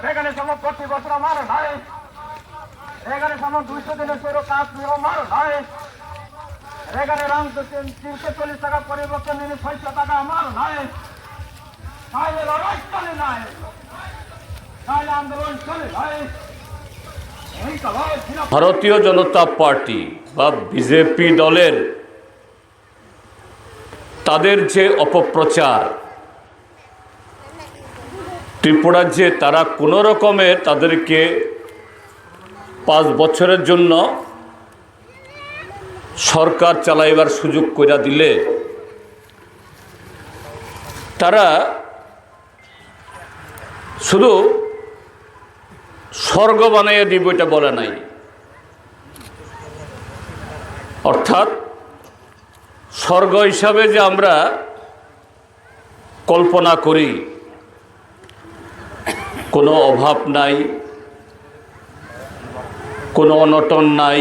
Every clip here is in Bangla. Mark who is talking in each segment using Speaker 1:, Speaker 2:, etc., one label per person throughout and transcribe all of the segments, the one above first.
Speaker 1: এখানে সম প্রতি বছর আমার নয় এখানে সম দুইশো দিনের সৌর কাজ আমার নয় এখানে রং তিনশো চল্লিশ টাকা পরিবর্তন নিলে ছয়শো টাকা আমার নয় তাহলে লড়াই চলে নাই তাহলে আন্দোলন চলে নাই
Speaker 2: ভারতীয় জনতা পার্টি বা বিজেপি দলের তাদের যে অপপ্রচার ত্রিপুরার যে তারা কোনো রকমে তাদেরকে পাঁচ বছরের জন্য সরকার চালাইবার সুযোগ করে দিলে, তারা শুধু স্বর্গ বানাইয়ে দিব এটা বলে নাই। অর্থাৎ স্বর্গ হিসাবে যে আমরা কল্পনা করি কোনো অভাব নাই, কোনো অনটন নাই।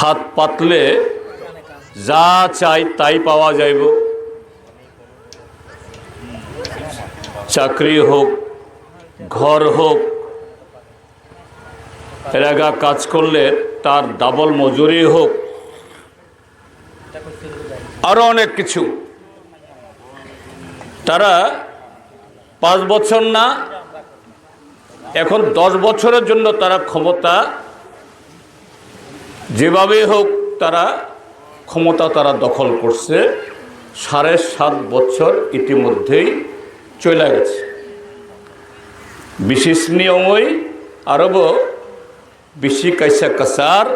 Speaker 2: হাত পাতলে যা চাই তাই পাওয়া যাইব। চাকরি হোক, ঘর হোক এলাকা কাজ করলে তার ডাবল মজুরি হোক আরও অনেক কিছু। তারা পাঁচ বছর না, এখন দশ বছরের জন্য তারা ক্ষমতা, যেভাবে হোক তারা ক্ষমতা তারা দখল করছে, সাড়ে সাত বছর ইতিমধ্যেই চলে গেছে। বিশেষ নিয়মই আরব বেশি কাইসা কাসার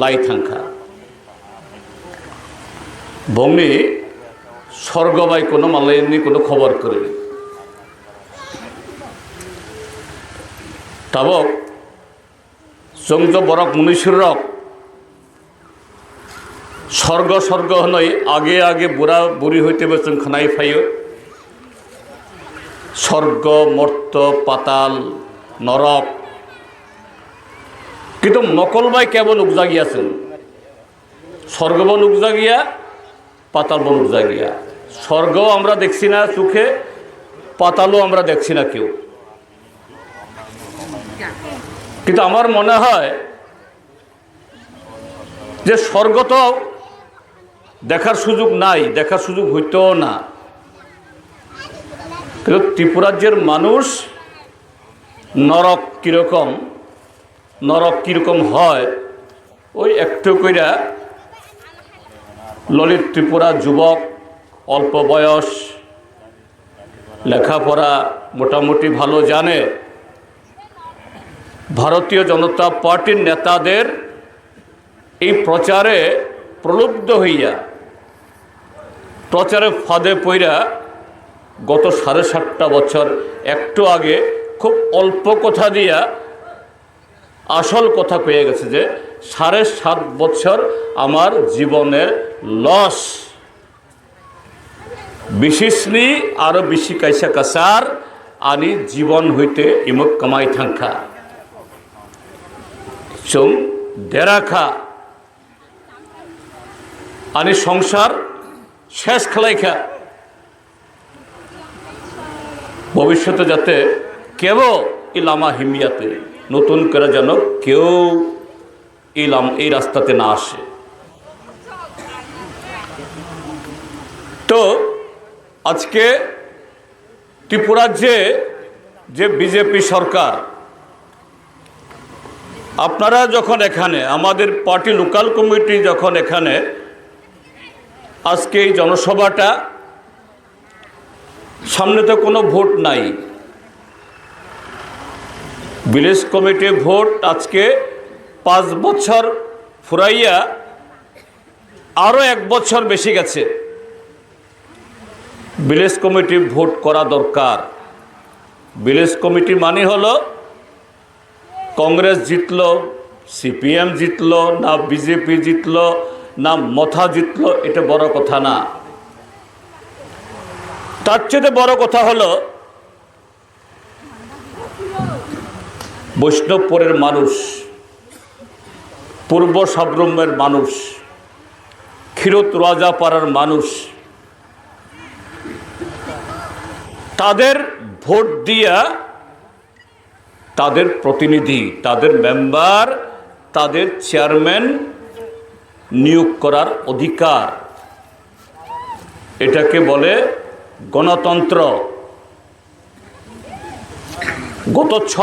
Speaker 2: লাই থাঙ্কা বংনি স্বর্গবাই কোনো মালায়নি কোনো খবর করেনি। তাবক জংজ বরক মুনিশুরক স্বর্গ স্বর্গ হনই, আগে আগে বুড়া, বুড়ি হইতে বেতন খানাই ফাইও। স্বর্গ, মর্ত, পাতাল, নরক। কিন্তু নকলবাই কেবল উগজাগিয়াছেন স্বর্গবন উগজাগিয়া পাতাল বন উগজাগিয়া স্বর্গ আমরা দেখছি না চোখে, পাতালও আমরা দেখছি না কেউ। কিন্তু আমার মনে হয় যে স্বর্গ তো দেখার সুযোগ নাই, দেখার সুযোগ হইতেও না। কিন্তু ত্রিপুরাজ্যের মানুষ নরক কীরকম নরক কীরকম হয়, ওই একটু কইরা ললিত ত্রিপুরা যুবক, অল্প বয়স, লেখাপড়া মোটামুটি ভালো জানে। ভারতীয় জনতা পার্টির নেতাদের এই প্রচারে প্রলুব্ধ হইয়া প্রচারে ফাঁদে পইরা গত সাড়ে সাতটা বছর একটু আগে খুব অল্প কথা দিয়া আসল কথা পেয়ে গেছে যে সাড়ে সাত বছর আমার জীবনের লস। বিশেষলি আরও বেশি কাইসা কাসার, আনি জীবন হইতে ইমক কামাই থাঙ্কা চং দেরাখা আনি সংসার, শেষ খেলাইখা ভবিষ্যতে যাতে কেউ ইলামা হিমিয়াতে, নতুন করে যেন কেউ ইলাম এই রাস্তাতে না আসে। তো, আজকে ত্রিপুরার যে যে বিজেপি সরকার আপনারা যখন এখানে, আমাদের পার্টি লোকাল কমিটি যখন এখানে, আজকে এই জনসভাটা, সামনে তো কোনো ভোট নাই। ভিলেজ কমিটি ভোট আজকে পাঁচ বছর ফুরাইয়া আরও এক বছর বেশি গেছে। ভিলেজ কমিটি ভোট করা দরকার। ভিলেজ কমিটি মানে হলো কংগ্রেস জিতল, সিপিএম জিতল, না বিজেপি জিতল, না মথা জিতল, এটা বড় কথা না। তার চেয়ে বড় কথা হলো, বৈষ্ণবপুরের মানুষ, পূর্ব সাব্রহ্মের মানুষ ক্ষীরত রাজাপাড়ার মানুষ, তাদের ভোট দিয়া তাদের প্রতিনিধি তাদের মেম্বার তাদের চেয়ারম্যান নিয়োগ করার অধিকার। এটাকে বলে গণতন্ত্র। গত ছ